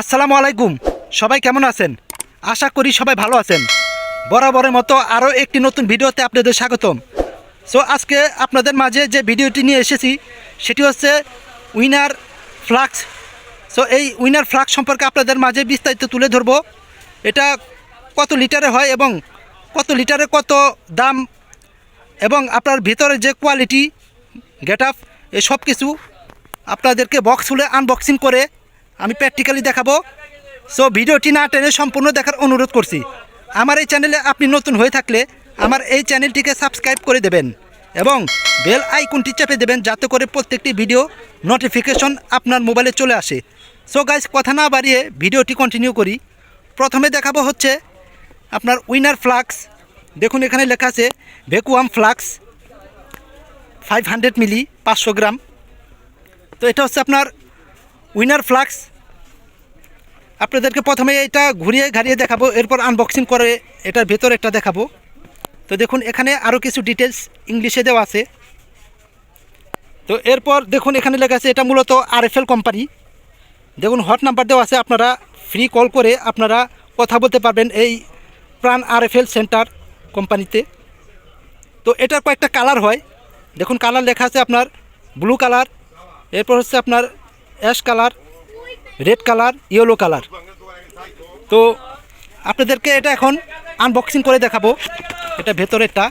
আসসালামু আলাইকুম। সবাই কেমন আছেন? আশা করি সবাই ভালো আছেন। বরাবরের মতো আরও একটি নতুন ভিডিওতে আপনাদের স্বাগতম। সো আজকে আপনাদের মাঝে যে ভিডিওটি নিয়ে এসেছি, সেটি হচ্ছে উইনার ফ্লাক্স। সো এই উইনার ফ্লাক্স সম্পর্কে আপনাদের মাঝে বিস্তারিত তুলে ধরব। এটা কত লিটারে হয় এবং কত লিটারে কত দাম এবং আপনার ভিতরে যে কোয়ালিটি গেট আপ এই সব কিছু আপনাদেরকে বক্স খুলে আনবক্সিং করে আমি প্র্যাকটিক্যালি দেখাবো। সো ভিডিওটি না টেনে সম্পূর্ণ দেখার অনুরোধ করছি। আমার এই চ্যানেলে আপনি নতুন হয়ে থাকলে আমার এই চ্যানেলটিকে সাবস্ক্রাইব করে দেবেন এবং বেল আইকনটি চেপে দেবেন যাতে করে প্রত্যেকটি ভিডিও নোটিফিকেশন আপনার মোবাইলে চলে আসে। সো গাইজ কথা না বাড়িয়ে ভিডিওটি কন্টিনিউ করি। প্রথমে দেখাবো হচ্ছে আপনার উইনার ফ্লাক্স দেখুন, এখানে লেখা আছে vacuum flask five hundred milli পাঁচশো গ্রাম। তো এটা হচ্ছে আপনার উইনার ফ্লাক্স আপনাদেরকে প্রথমে এটা ঘুরিয়ে ঘাড়িয়ে দেখাবো, এরপর আনবক্সিং করে এটার ভেতর একটা দেখাবো। তো দেখুন, এখানে আরও কিছু ডিটেলস ইংলিশে দেওয়া আছে। তো এরপর দেখুন, এখানে লেখা আছে, এটা মূলত আরএফএল কোম্পানি দেখুন হট নাম্বার দেওয়া আছে, আপনারা ফ্রি কল করে আপনারা কথা বলতে পারবেন এই প্রাণ আরএফএল সেন্টার কোম্পানিতে তো এটার কয়েকটা কালার হয়। দেখুন কালার লেখা আছে আপনার ব্লু কালার এরপর হচ্ছে আপনার ash colour red colour yellow colour তো আপনাদেরকে এটা এখন আনবক্সিং করে দেখাবো। এটা ভেতরেরটা।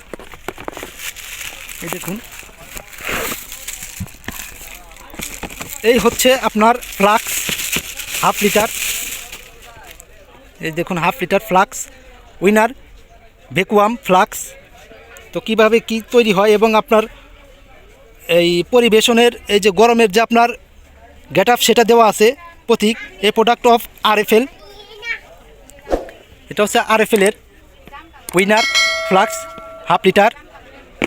এই দেখুন। এই হচ্ছে আপনার ফ্লাক্স হাফ লিটার এই দেখুন half litre flask Winner vacuum flask তো কীভাবে কি তৈরি হয় এবং আপনার এই পরিবেশনের, এই যে গরমের যে আপনার গেট সেটা দেওয়া আছে। প্রতীক, এ প্রোডাক্ট অফ আরএফএল এটা হচ্ছে R F আরএফএলের Winner flask half litre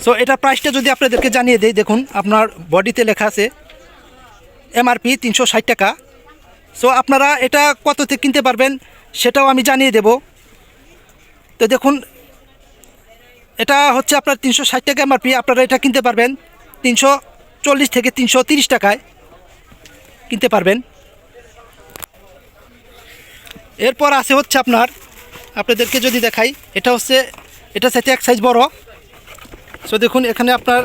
so এটা প্রাইসটা যদি আপনাদেরকে জানিয়ে দেই, দেখুন, আপনার বডিতে লেখা আছে এমআরপি তিনশো ষাট টাকা। সো আপনারা এটা কততে কিনতে পারবেন সেটাও আমি জানিয়ে দেব। তো দেখুন, এটা হচ্ছে আপনার তিনশো ষাট টাকা এমআরপি আপনারা এটা কিনতে পারবেন তিনশো চল্লিশ থেকে তিনশো তিরিশ টাকায় কিনতে পারবেন। এরপর আছে হচ্ছে আপনার, আপনাদেরকে যদি দেখাই, এটা হচ্ছে, এটা সাথে এক সাইজ বড়। সো দেখুন, এখানে আপনার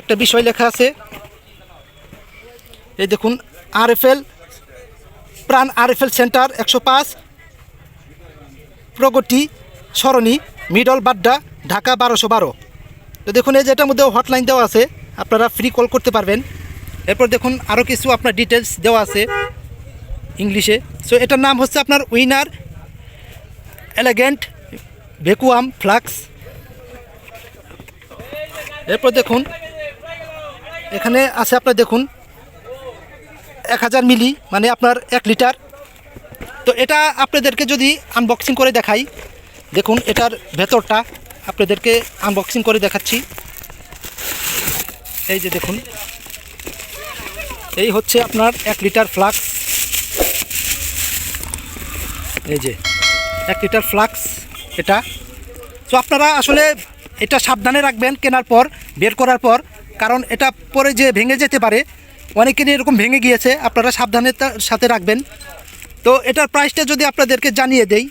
একটা বিষয় লেখা আছে। এই দেখুন, আরএফএল, প্রাণ আর আরএফএল সেন্টার একশো পাঁচ, প্রগতি সরণি, মিডল বাড্ডা, ঢাকা বারোশো বারো। তো দেখুন, এই যেটার মধ্যে হটলাইন দেওয়া আছে, আপনারা ফ্রি কল করতে পারবেন। এরপর দেখুন আরও কিছু আপনার ডিটেলস দেওয়া আছে। ইংলিশে। সো এটার নাম হচ্ছে আপনার উইনার, এলিগেন্ট, ভেকুয়াম, ফ্লাক্স। এরপর দেখুন, এখানে আছে আপনার দেখুন, এক হাজার মিলি মানে আপনার এক লিটার। তো এটা আপনাদেরকে যদি আনবক্সিং করে দেখাই, দেখুন এটার ভেতরটা আপনাদেরকে আনবক্সিং করে দেখাচ্ছি। এই যে দেখুন, এই হচ্ছে আপনার এক লিটার ফ্লাক্স। এই যে, এক লিটার ফ্লাক্স এটা। তো আপনারা আসলে এটা সাবধানে রাখবেন কেনার পর, বের করার পর, কারণ এটা পরে যে ভেঙে যেতে পারে অনেকেরই এরকম ভেঙে গিয়েছে, আপনারা সাবধানতার সাথে রাখবেন। তো এটার প্রাইসটা যদি আপনাদেরকে জানিয়ে দেই,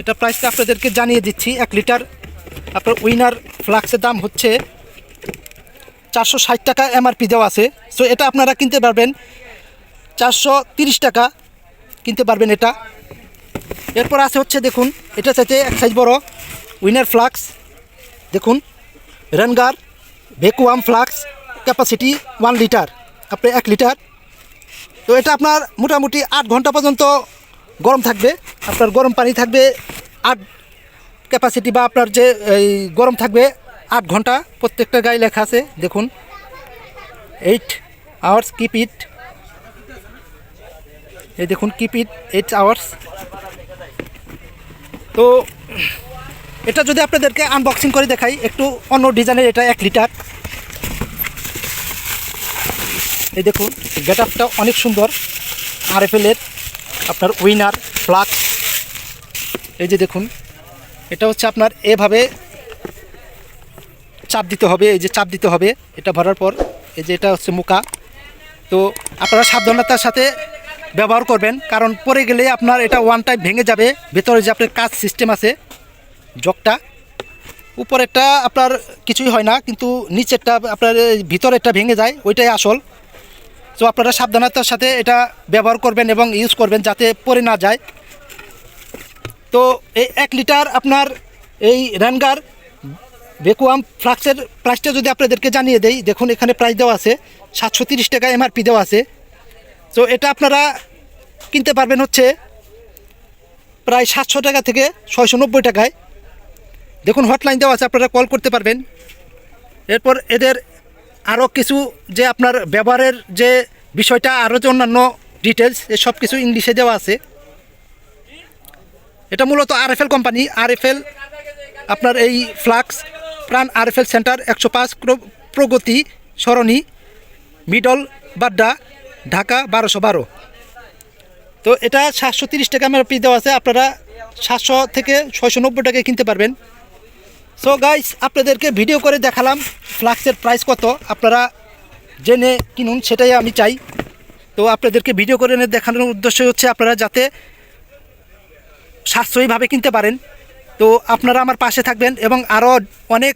এটা প্রাইসটা আপনাদেরকে জানিয়ে দিচ্ছি, এক লিটার। আপনার উইনার ফ্লাক্সের দাম হচ্ছে চারশো ষাট টাকা এমআরপি দেওয়া আছে। সো এটা আপনারা কিনতে পারবেন চারশো টাকা। কিনতে পারবেন এটা। এরপর আছে হচ্ছে দেখুন, এটা চাইতে এক সাইজ বড় উইনার ফ্লাক্স দেখুন রেনগার vacuum flask capacity one litre আপনি এক লিটার তো এটা আপনার মোটামুটি আট ঘণ্টা পর্যন্ত গরম থাকবে, আপনার গরম পানি থাকবে আট ক্যাপাসিটি বা আপনার যে, এই গরম থাকবে আট ঘণ্টা। প্রত্যেকটা গায়ে লেখা আছে, দেখুন। এইট আওয়ার্স কিপ ইট এই দেখুন কিপ ইট এইট আওয়ার্স তো, এটা যদি আপনাদেরকে আনবক্সিং করে দেখাই, একটু অন্য ডিজাইনের এটা এক লিটার এই দেখুন গেট আপটা অনেক সুন্দর। আরএফএলের আপনার উইনার ফ্লাক্স এই যে দেখুন, এটা হচ্ছে আপনার এভাবে চাপ দিতে হবে, এই যে চাপ দিতে হবে, এটা ভরার পর, এই যে এটা হচ্ছে মুকা তো, আপনারা সাবধানতার সাথে ব্যবহার করবেন, কারণ পরে গেলে আপনার এটা ওয়ান টাইম ভেঙে যাবে। ভেতরে যে আপনার কাজ সিস্টেম আছে, জগটা, উপরেরটা আপনার কিছুই হয় না, কিন্তু নিচেরটা আপনার ভিতরেরটা ভেঙে যায়, ওইটাই আসল। তো আপনারা সাবধানতার সাথে এটা ব্যবহার করবেন এবং ইউজ করবেন যাতে পরে না যায়। তো এই এক লিটার আপনার এই র্যানগার ভেকুয়াম ফ্লাক্সের প্রাইসটা যদি আপনাদেরকে জানিয়ে দেই, দেখুন এখানে প্রাইস দেওয়া আছে, সাতশো টাকা এমআরপি দেওয়া আছে। তো এটা আপনারা কিনতে পারবেন হচ্ছে প্রায় সাতশো টাকা থেকে ছয়শো নব্বই টাকায়। দেখুন হটলাইন দেওয়া আছে, আপনারা কল করতে পারবেন। এরপর এদের আরও কিছু যে আপনার ব্যবহারের যে বিষয়টা, আরও যে অন্যান্য ডিটেলস এ সব কিছু ইংলিশে দেওয়া আছে। এটা মূলত আর আরএফএল কোম্পানি আরএফএল আপনার এই ফ্লাক্স, প্রাণ আরএফএল সেন্টার একশো পাঁচ প্রগতি সরণি মিডল বাড্ডা। ঢাকা বারোশো বারো। তো এটা সাতশো তিরিশ টাকা আমার পি দেওয়া আছে, আপনারা সাতশো থেকে ছয়শো নব্বই টাকায় কিনতে পারবেন। সো গাইস আপনাদেরকে ভিডিও করে দেখালাম ফ্লাক্সের প্রাইস কত, আপনারা জেনে কিনুন, সেটাই আমি চাই। তো আপনাদেরকে ভিডিও করে দেখানোর উদ্দেশ্য হচ্ছে আপনারা যাতে সাশ্রয়ীভাবে কিনতে পারেন। তো আপনারা আমার পাশে থাকবেন এবং আরও অনেক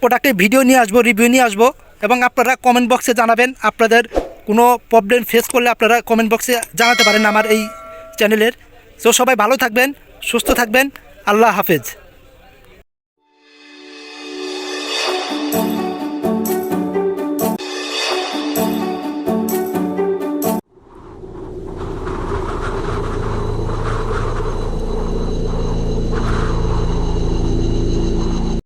প্রোডাক্টের ভিডিও নিয়ে আসব রিভিউ নিয়ে আসব এবং আপনারা কমেন্ট বক্সে জানাবেন আপনাদের কোনো প্রবলেম ফেস করলে আপনারা কমেন্ট বক্সে জানাতে পারেন আমার এই চ্যানেলের তো সবাই ভালো থাকবেন, সুস্থ থাকবেন, আল্লাহ হাফেজ।